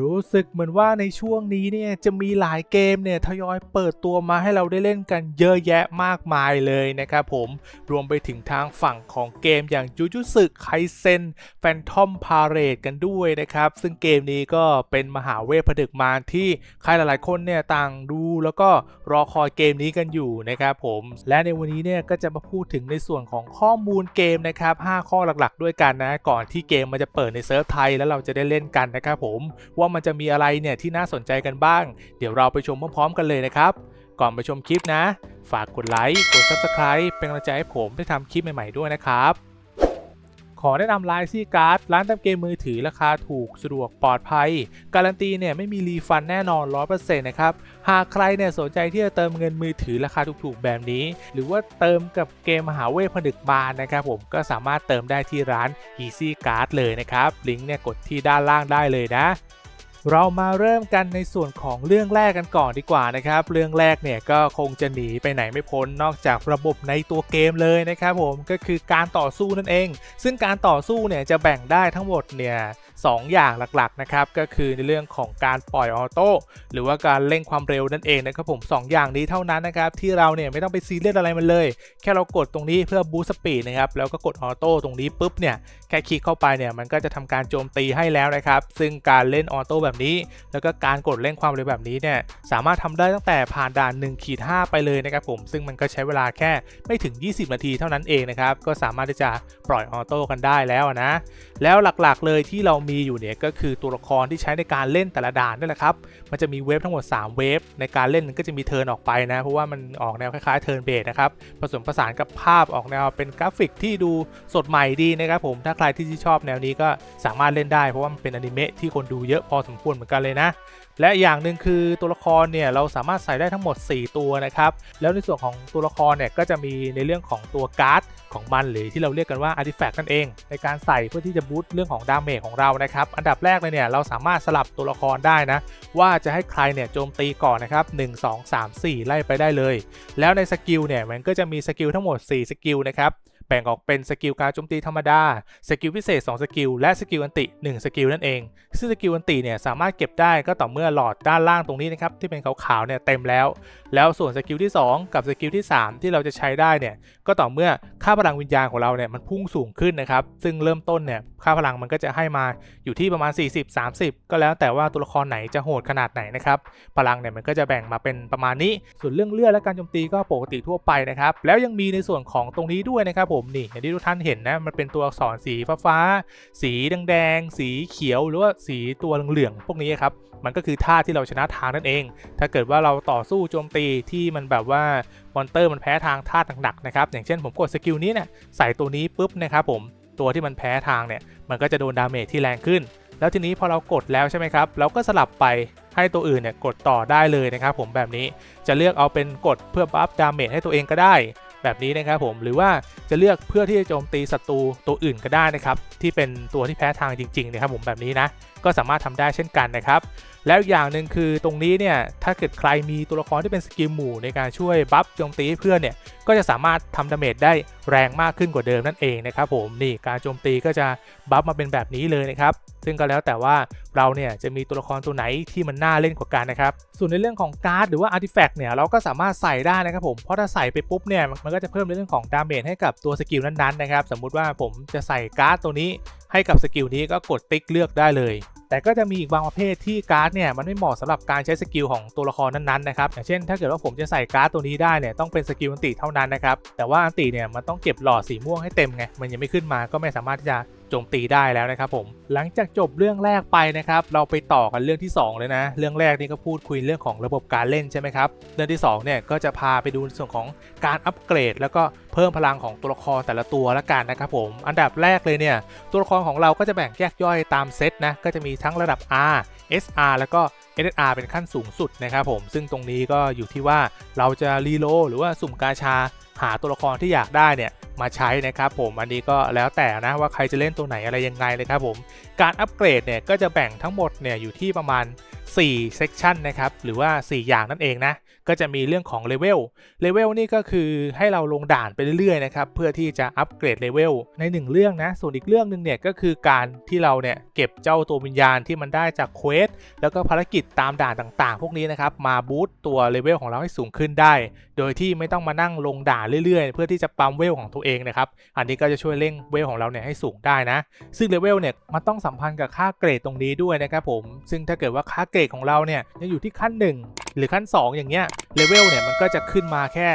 รู้สึกเหมือนว่าในช่วงนี้เนี่ยจะมีหลายเกมเนี่ยทยอยเปิดตัวมาให้เราได้เล่นกันเยอะแยะมากมายเลยนะครับผมรวมไปถึงทางฝั่งของเกมอย่างจูจูสึไคเซนแฟนทอมพาเรดกันด้วยนะครับ ซึ่งเกมนี้ก็เป็นมหาเวทผดึกมารที่ใครหลายๆ คนเนี่ยต่างดูแล้วก็รอคอยเกมนี้กันอยู่นะครับผมและในวันนี้เนี่ยก็จะมาพูดถึงในส่วนของข้อมูลเกมนะครับ5ข้อหลักๆ ด้วยกันนะก่อนที่เกมมันจะเปิดในเซิร์ฟไทยแล้วเราจะได้เล่นกันนะครับผมว่า่ามันจะมีอะไรเนี่ยที่น่าสนใจกันบ้าง เดี๋ยวเราไปชมพร้อมๆกันเลยนะครับ ก่อนไปชมคลิปนะ ฝากกดไลค์กด Subscribe เป็นกำลังใจให้ผมได้ทำคลิปใหม่ๆด้วยนะครับขอแนะนำไลน์ซี่การ์ดร้านเติมเกมมือถือราคาถูกสะดวกปลอดภัย การันตีเนี่ยไม่มีรีฟันแน่นอน 100%นะครับ หากใครเนี่ยสนใจที่จะเติมเงินมือถือราคาถูกๆแบบนี้ หรือว่าเติมกับเกมมหาเวทผนึกบานนะครับผมก็สามารถเติมได้ที่ร้าน Easy Card เลยนะครับ ลิงก์เนี่ยกดที่ด้านล่างได้เลยนะ เรามาเริ่มกันในส่วนของเรื่องแรกกันก่อนดีกว่านะครับ เรื่องแรกเนี่ยก็คงจะหนีไปไหนไม่พ้นนอกจากระบบในตัวเกมเลยนะครับผมก็คือการต่อสู้นั่นเอง ซึ่งการต่อสู้เนี่ยจะแบ่งได้ทั้งหมดเนี่ย สองอย่างหลักๆนะครับก็คือในเรื่องของการปล่อยออโต้หรือว่าการเร่งความเร็วนั่นเองนะครับผมสองอย่างนี้เท่านั้นนะครับที่เราเนี่ยไม่ต้องไปซีเรียสอะไรมันเลย แค่เรากดตรงนี้เพื่อบูสต์สปีดนะครับแล้วก็กดออโต้ตรงนี้ปุ๊บเนี่ยแค่คลิกเข้าไปเนี่ยมันก็จะทำการโจมตีให้แล้วนะครับซึ่งการเล่นออโต้แบบนี้ แล้วก็การกดเร่งความเร็วแบบนี้เนี่ยสามารถทำได้ตั้งแต่ผ่านด่าน1ขีด5ไปเลยนะครับผมซึ่งมันก็ใช้เวลาแค่ไม่ถึง 20 นาทีเท่านั้นเองนะครับก็สามารถที่จะปล่อยออโต้กันได้แล้วนะแล้วหลักๆเลยที่เรามีอยู่เนี่ยก็คือตัวละครที่ใช้ในการเล่นแต่ละด่านนี่แหละครับ มันจะมีเวฟทั้งหมด 3 เวฟในการเล่นมันก็จะมีเทิร์นออกไปนะ เพราะว่ามันออกแนวคล้ายๆเทิร์นเบสนะครับ ผสมผสานกับภาพออกแนวเป็นกราฟิกที่ดูสดใหม่ดีนะครับผม ถ้าใครที่ชอบแนวนี้ก็สามารถเล่นได้ เพราะว่ามันเป็นอนิเมะที่คนดูเยอะพอสมควรเหมือนกันเลยนะและอย่างหนึ่งคือตัวละครเนี่ยเราสามารถใส่ได้ทั้งหมด 4 ตัวนะครับ แล้วในส่วนของตัวละครเนี่ยก็จะมีในเรื่องของตัวการ์ด ของมันหรือที่เราเรียกกันว่าอาร์ติแฟกต์นั่นเอง ในการใส่เพื่อที่จะบูตเรื่องของดาเมจของเรานะครับอันดับแรกเลยเนี่ยเราสามารถสลับตัวละครได้นะ ว่าจะให้ใครเนี่ยโจมตีก่อนนะครับ1 2 3 4 ไล่ไปได้เลย แล้วในสกิลเนี่ยมันก็จะมีสกิลทั้งหมด 4 สกิลนะครับ แบ่งออกเป็นสกิลการโจมตีธรรมดา สกิลพิเศษ 2 สกิล และสกิลอันติ 1 สกิลนั่นเอง ซึ่งสกิลอันติเนี่ยสามารถเก็บได้ก็ต่อเมื่อหลอดด้านล่างตรงนี้นะครับที่เป็นขาวๆเนี่ยเต็มแล้ว แล้วส่วนสกิลที่ 2 กับสกิลที่ 3 ที่เราจะใช้ได้เนี่ยก็ต่อเมื่อค่าพลังวิญญาณของเราเนี่ยมันพุ่งสูงขึ้นนะครับซึ่งเริ่มต้นเนี่ยค่าพลังมันก็จะให้มาอยู่ที่ประมาณ 40-30 ก็แล้วแต่ว่าตัวละครไหนจะโหดขนาดไหนนะครับพลังเนี่ยมันก็จะแบ่งมาเป็นประมาณนี้ ส่วนเรื่องเลือดและการโจมตีก็ปกติทั่วไปนะครับแล้วยังมีในส่วนของตรงนี้ด้วยนะครับผมนี่อย่างที่ทุกท่านเห็นนะมันเป็นตัวอักษรสีฟ้าๆสีแดงๆสีเขียวหรือว่าสีตัวเหลืองๆพวกนี้ครับมันก็คือท่าที่เราชนะทางนั่นเอง ถ้าเกิดว่าเราต่อสู้โจมตีที่มันแบบว่ามอนเตอร์มันแพ้ทางท่าหนักๆนะครับอย่างเช่นผมกดสกิลนี้เนี่ยใส่ตัวนี้ปุ๊บนะครับผมตัวที่มันแพ้ทางเนี่ยมันก็จะโดนดาเมจที่แรงขึ้น แล้วทีนี้พอเรากดแล้วใช่ไหมครับเราก็สลับไปให้ตัวอื่นเนี่ยกดต่อได้เลยนะครับผมแบบนี้จะเลือกเอาเป็นกดเพื่อบัฟดาเมจให้ตัวเองก็ได้ แบบนี้นะครับผมหรือว่าจะเลือกเพื่อที่จะโจมตีศัตรูตัวอื่นก็ได้นะครับที่เป็นตัวที่แพ้ทางจริงๆนะครับผมแบบนี้นะก็สามารถทำได้เช่นกันนะครับ แล้วอย่างหนึ่งคือตรงนี้เนี่ยถ้าเกิดใครมีตัวละครที่เป็นสกิลหมู่ในการช่วยบัฟโจมตีเพื่อนเนี่ยก็จะสามารถทำดาเมจได้แรงมากขึ้นกว่าเดิมนั่นเองนะครับผมนี่การโจมตีก็จะบัฟมาเป็นแบบนี้เลยนะครับซึ่งก็แล้วแต่ว่าเราเนี่ยจะมีตัวละครตัวไหนที่มันน่าเล่นกว่ากันนะครับส่วนในเรื่องของการ์ดหรือว่าอาร์ติแฟกต์เนี่ยเราก็สามารถใส่ได้นะครับผมเพราะถ้าใส่ไปปุ๊บเนี่ยมันก็จะเพิ่มในเรื่องของดาเมจให้กับตัวสกิลนั้นๆนะครับสมมุติว่าผมจะใส่การ์ดตัวนี้ให้กับสกิลนี้ก็กดติ๊กเลือกได้เลย แต่ก็จะมีอีกบางประเภทที่การ์ดเนี่ยมันไม่เหมาะสำหรับการใช้สกิลของตัวละครนั้นๆนะครับอย่างเช่น ถ้าเกิดว่าผมจะใส่การ์ดตัวนี้ได้เนี่ยต้องเป็นสกิลอันติเท่านั้นนะครับแต่ว่าอันติเนี่ยมันต้องเก็บหลอดสีม่วงให้เต็มไงมันยังไม่ขึ้นมาก็ไม่สามารถที่จะจมตีได้แล้วนะครับผม หลังจากจบเรื่องแรกไปนะครับ เราไปต่อกันเรื่องที่ 2 เลยนะ เรื่องแรกนี่ก็พูดคุยเรื่องของระบบการเล่นใช่ไหมครับ เรื่องที่2เนี่ยก็จะพาไปดูในส่วนของการอัปเกรด แล้วก็เพิ่มพลังของตัวละครแต่ละตัวละกันนะครับผม อันดับแรกเลยเนี่ยตัวละครของเราก็จะแบ่งแยกย่อยตามเซตนะ ก็จะมีทั้งระดับ R SR แล้วก็ SSR เป็นขั้นสูงสุดนะครับผม ซึ่งตรงนี้ก็อยู่ที่ว่าเราจะรีโลหรือว่าสุ่มกาชา หาตัวละครที่อยากได้เนี่ยมาใช้นะครับผมอันนี้ก็แล้วแต่นะว่าใครจะเล่นตัวไหนอะไรยังไงเลยครับผมการอัปเกรดเนี่ยก็จะแบ่งทั้งหมดเนี่ยอยู่ที่ประมาณ 4 section นะครับ หรือว่า 4 อย่างนั่นเองนะ ก็จะมีเรื่องของเลเวล เลเวลนี่ก็คือให้เราลงด่านไปเรื่อยๆนะครับ เพื่อที่จะอัปเกรดเลเวลใน 1 เรื่องนะ ส่วนอีกเรื่องหนึ่งเนี่ยก็คือการที่เราเนี่ยเก็บเจ้าตัววิญญาณที่มันได้จากเควส แล้วก็ภารกิจตามด่านต่างๆ พวกนี้นะครับ มาบูตตัวเลเวลของเราให้สูงขึ้นได้ โดยที่ไม่ต้องมานั่งลงด่านเรื่อยๆ เพื่อที่จะปั๊มเวลของตัวเองนะครับ อันนี้ก็จะช่วยเร่งเวลของเราเนี่ยให้สูงได้นะ ซึ่งเลเวลเนี่ยมันต้องสัมพันธ์กับค่าเกรดตรงนี้ด้วยนะครับผม ซึ่งถ้าเกิดว่าค่าเกรดของเราเนี่ยยังอยู่ที่ขั้น 1 หรือขั้น 2 อย่างเงี้ยเลเวลเนี่ยมันก็จะขึ้นมาแค่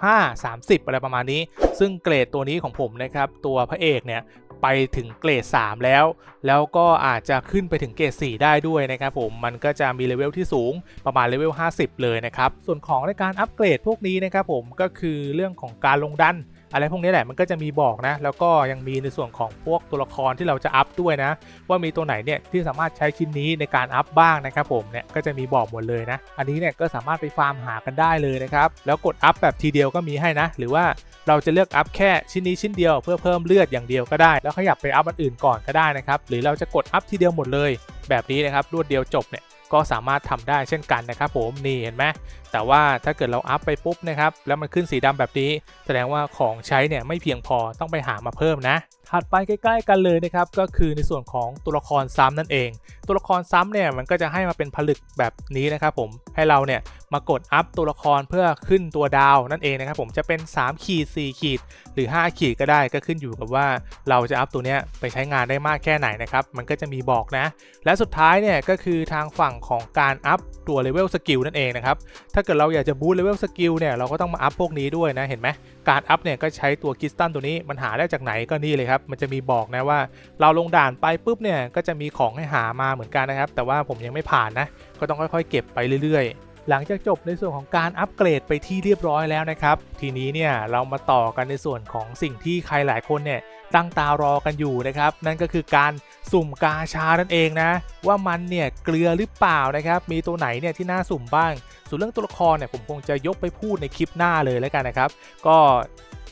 35 30 อะไรประมาณนี้ ซึ่งเกรดตัวนี้ของผมนะครับตัวพระเอกเนี่ยไปถึงเกรด 3 แล้ว แล้วก็อาจจะขึ้นไปถึงเกรด 4 ได้ด้วยนะครับผมมันก็จะมีเลเวลที่สูงประมาณเลเวล50 เลยนะครับส่วนของในการอัปเกรดพวกนี้นะครับผมก็คือเรื่องของการลงดัน อะไรพวกนี้แหละมันก็จะมีบอกนะ แล้วก็ยังมีในส่วนของพวกตัวละครที่เราจะอัพด้วยนะ ว่ามีตัวไหนเนี่ยที่สามารถใช้ชิ้นนี้ในการอัพบ้างนะครับผมเนี่ยก็จะมีบอกหมดเลยนะ อันนี้เนี่ยก็สามารถไปฟาร์มหากันได้เลยนะครับ แล้วกดอัพแบบทีเดียวก็มีให้นะ หรือว่าเราจะเลือกอัพแค่ชิ้นนี้ชิ้นเดียวเพื่อเพิ่มเลือดอย่างเดียวก็ได้ แล้วขยับไปอัพอันอื่นก่อนก็ได้นะครับ หรือเราจะกดอัพทีเดียวหมดเลย แบบนี้นะครับรวดเดียวจบเนี่ย ก็สามารถทำได้เช่นกันนะครับผมนี่เห็นไหมแต่ว่าถ้าเกิดเราอัพไปปุ๊บนะครับแล้วมันขึ้นสีดำแบบนี้ แสดงว่าของใช้เนี่ยไม่เพียงพอต้องไปหามาเพิ่มนะถัดไปใกล้ ๆ กันเลยนะครับก็คือในส่วนของตัวละครซ้ำนั่นเอง ตัวละครซ้ำเนี่ยมันก็จะให้มาเป็นผลึกแบบนี้นะครับผมให้เราเนี่ย มากดอัพตัวละครเพื่อขึ้นตัวดาวนั่นเองนะครับผมจะเป็น3ขีด4ขีดหรือ 5 ขีดก็ได้ก็ขึ้นอยู่กับว่าเราจะอัพตัวเนี้ยไปใช้งานได้มากแค่ไหนนะครับมันก็จะมีบอกนะ และสุดท้ายเนี่ยก็คือทางฝั่งของการอัพตัวเลเวลสกิลนั่นเองนะครับถ้าเกิดเราอยากจะบูตเลเวลสกิลเนี่ยเราก็ต้องมาอัพพวกนี้ด้วยนะเห็นไหมการอัพเนี่ยก็ใช้ตัวกิสตันตัวนี้มันหาได้จากไหนก็นี่เลยครับมันจะมีบอกนะว่า เราลงด่านไปปุ๊บเนี่ยก็จะมีของให้หามาเหมือนกันนะครับ แต่ว่าผมยังไม่ผ่านนะก็ต้องค่อยๆ เก็บไปเรื่อยๆ หลังจากจบในส่วนของการอัปเกรดไปที่เรียบร้อยแล้วนะครับ ทีนี้เนี่ยเรามาต่อกันในส่วนของสิ่งที่ใครหลายคนเนี่ยตั้งตารอกันอยู่นะครับ นั่นก็คือการสุ่มกาชานั่นเองนะ ว่ามันเนี่ยเกลือหรือเปล่านะครับ มีตัวไหนเนี่ยที่น่าสุ่มบ้าง ส่วนเรื่องตัวละครเนี่ยผมคงจะยกไปพูดในคลิปหน้าเลยแล้วกันนะครับ ก็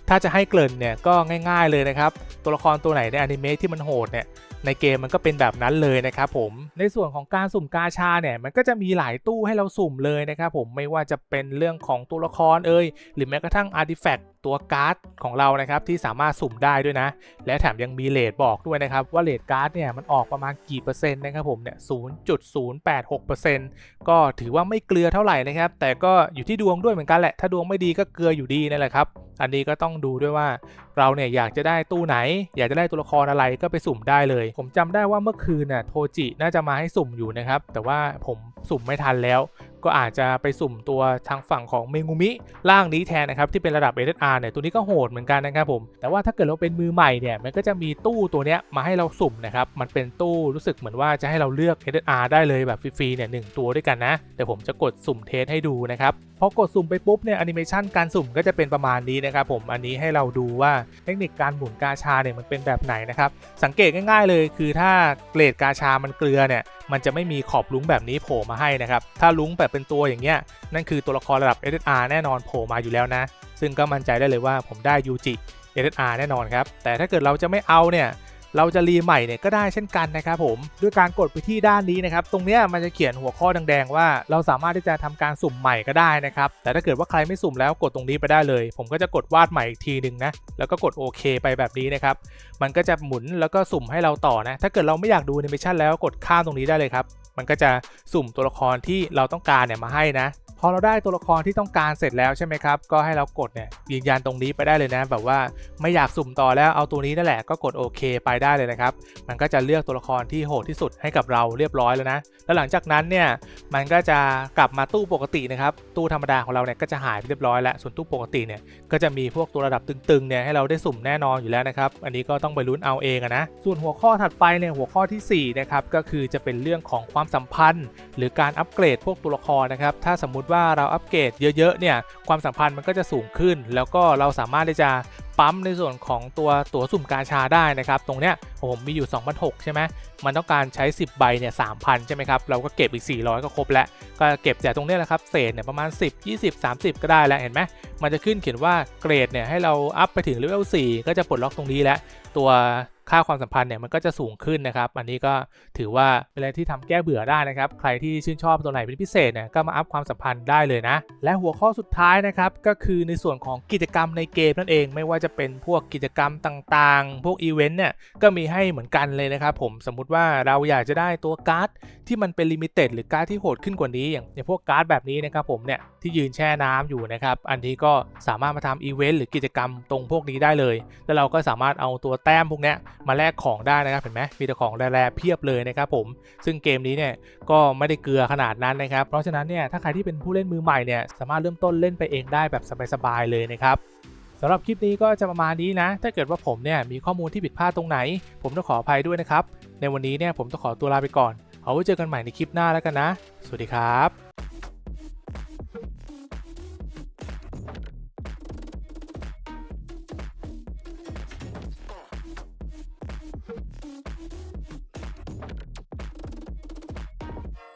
ถ้าจะให้เกริ่นเนี่ยก็ง่าย ๆเลยนะครับ ตัวละครตัวไหนในอนิเมะที่มันโหดเนี่ย ในเกมมันก็เป็นแบบนั้นเลยนะครับผมในส่วนของการสุ่มกาชาเนี่ยมันก็จะมีหลายตู้ให้เราสุ่มเลยนะครับผมไม่ว่าจะเป็นเรื่องของตัวละครเอ่ยหรือแม้กระทั่งอาร์ติแฟกต์ตัวการ์ดของเรานะครับที่สามารถสุ่มได้ด้วยนะ และแถมยังมีเลทบอกด้วยนะครับว่าเลทการ์ดเนี่ยมันออกประมาณกี่เปอร์เซ็นต์นะครับผมเนี่ย0.086%ก็ถือว่าไม่เกลือเท่าไหร่นะครับแต่ก็อยู่ที่ดวงด้วยเหมือนกันแหละถ้าดวงไม่ดีก็เกลืออยู่ดีนั่นแหละครับอันนี้ก็ต้องดูด้วยว่าเราเนี่ยอยากจะได้ตู้ไหน อยากจะได้ตัวละครอะไรก็ไปสุ่มได้เลยผมจำได้ว่าเมื่อคืนน่ะโทจิน่าจะมาให้สุ่มอยู่นะครับ แต่ว่าผมสุ่มไม่ทันแล้ว ก็อาจจะไปสุ่มตัวทางฝั่งของเมงูมิร่างนี้แทนนะครับ ที่เป็นระดับ SSR เนี่ยตัวนี้ก็โหดเหมือนกันนะครับผมแต่ว่าถ้าเกิดเราเป็นมือใหม่เนี่ยมันก็จะมีตู้ตัวเนี้ยมาให้เราสุ่มนะครับมันเป็นตู้รู้สึกเหมือนว่าจะให้เราเลือก SSR ได้เลยแบบฟรีๆเนี่ยหนึ่งตัวด้วยกันนะเดี๋ยวผมจะกดสุ่มเทสให้ดูนะครับ พอกดสุ่มไปปุ๊บเนี่ยแอนิเมชันการสุ่มก็จะเป็นประมาณนี้นะครับผมอันนี้ให้เราดูว่าเทคนิคการหมุนกาชาเนี่ยมันเป็นแบบไหนนะครับสังเกตง่าย ๆ เลย คือถ้าเกรดกาชามันเกลือเนี่ยมันจะไม่มีขอบลุ้งแบบนี้โผล่มาให้นะครับถ้าลุ้งแบบเป็นตัวอย่างเงี้ยนั่นคือตัวละครระดับ SSR แน่นอนโผล่มาอยู่แล้วนะ ซึ่งก็มั่นใจได้เลยว่าผมได้ยูจิ SSR แน่นอนครับแต่ถ้าเกิดเราจะไม่เอาเนี่ย เราจะรีใหม่เนี่ยก็ได้เช่นกันนะครับผมด้วยการกดไปที่ด้านนี้นะครับตรงเนี้ยมันจะเขียนหัวข้อแดงๆว่า เราสามารถที่จะทำการสุ่มใหม่ก็ได้นะครับแต่ถ้าเกิดว่าใครไม่สุ่มแล้วกดตรงนี้ไปได้เลย ผมก็จะกดวาดใหม่อีกทีหนึ่งนะแล้วก็กดโอเคไปแบบนี้นะครับมันก็จะหมุนแล้วก็สุ่มให้เราต่อนะถ้าเกิดเราไม่อยากดูแอนิเมชันแล้วกดข้ามตรงนี้ได้เลยครับมันก็จะสุ่มตัวละครที่เราต้องการเนี่ยมาให้นะ พอเราได้ตัวละครที่ต้องการเสร็จแล้วใช่ไหมครับ ก็ให้เรากดเนี่ยยืนยันตรงนี้ไปได้เลยนะ แบบว่าไม่อยากสุ่มต่อแล้วเอาตัวนี้นั่นแหละก็กดโอเคไปได้เลยนะครับ มันก็จะเลือกตัวละครที่โหดที่สุดให้กับเราเรียบร้อยแล้วนะ แล้วหลังจากนั้นเนี่ยมันก็จะกลับมาตู้ปกตินะครับ ตู้ธรรมดาของเราเนี่ยก็จะหายไปเรียบร้อยแล้ว ส่วนตู้ปกติเนี่ยก็จะมีพวกตัวระดับตึงๆเนี่ยให้เราได้สุ่มแน่นอนอยู่แล้วนะครับ อันนี้ก็ต้องไปลุ้นเอาเองนะ ส่วนหัวข้อถัดไปเนี่ยหัวข้อที่4นะครับก็คือจะเป็นเรื่องของความสัมพันธ์ หรือการอัปเกรดพวกตัวละครนะครับ ถ้าสมมติว่าเราอัปเกรดเยอะๆเนี่ยความสัมพันธ์มันก็จะสูงขึ้น แล้วก็เราสามารถที่จะปั๊มในส่วนของตัวตั๋วสุ่มกาชาได้นะครับตรงเนี้ยผมมีอยู่ 2,006ใช่ไหมมันต้องการใช้ 10 ใบเนี่ย3,000 ใช่ไหมครับ เราก็เก็บอีก 400 ก็ครบแล้ว ก็เก็บจากตรงเนี้ยแหละครับ เศษเนี่ยประมาณ 10 20 30 ก็ได้แล้วเห็นไหมมันจะขึ้นเขียนว่าเกรดเนี่ยให้เราอัพไปถึงเลเวล4ก็จะปลดล็อกตรงนี้แล้วตัว ค่าความสัมพันธ์เนี่ยมันก็จะสูงขึ้นนะครับ อันนี้ก็ถือว่าเป็นอะไรที่ทำแก้เบื่อได้นะครับ ใครที่ชื่นชอบตัวไหนเป็นพิเศษเนี่ยก็มาอัพความสัมพันธ์ได้เลยนะ และหัวข้อสุดท้ายนะครับก็คือในส่วนของกิจกรรมในเกมนั่นเอง ไม่ว่าจะเป็นพวกกิจกรรมต่างๆ พวกอีเวนต์เนี่ยก็มีให้เหมือนกันเลยนะครับผมสมมุติว่าเราอยากจะได้ตัวการ์ด ที่มันเป็นลิมิเต็ดหรือการ์ดที่โหดขึ้นกว่านี้อย่างอย่างพวกการ์ดแบบนี้นะครับผมเนี่ยที่ยืนแช่น้ำอยู่นะครับอันนี้ก็สามารถมาทำอีเวนต์หรือกิจกรรมตรงพวกนี้ได้เลย แล้วเราก็สามารถเอาตัวแต้มพวกนี้มาแลกของได้นะครับเห็นไหมมีแต่ของแร่ๆเพียบเลยนะครับผมซึ่งเกมนี้เนี่ยก็ไม่ได้เกลือขนาดนั้นนะครับเพราะฉะนั้นเนี่ยถ้าใครที่เป็นผู้เล่นมือใหม่เนี่ยสามารถเริ่มต้นเล่นไปเองได้แบบสบายๆเลยนะครับสำหรับคลิปนี้ก็จะประมาณนี้นะ ถ้าเกิดว่าผมเนี่ยมีข้อมูลที่ผิดพลาดตรงไหน ผมต้องขออภัยด้วยนะครับ ในวันนี้เนี่ยผมต้องขอตัวลาไปก่อน เอาไว้เจอกันใหม่ในคลิปหน้าแล้วกันนะ สวัสดีครับ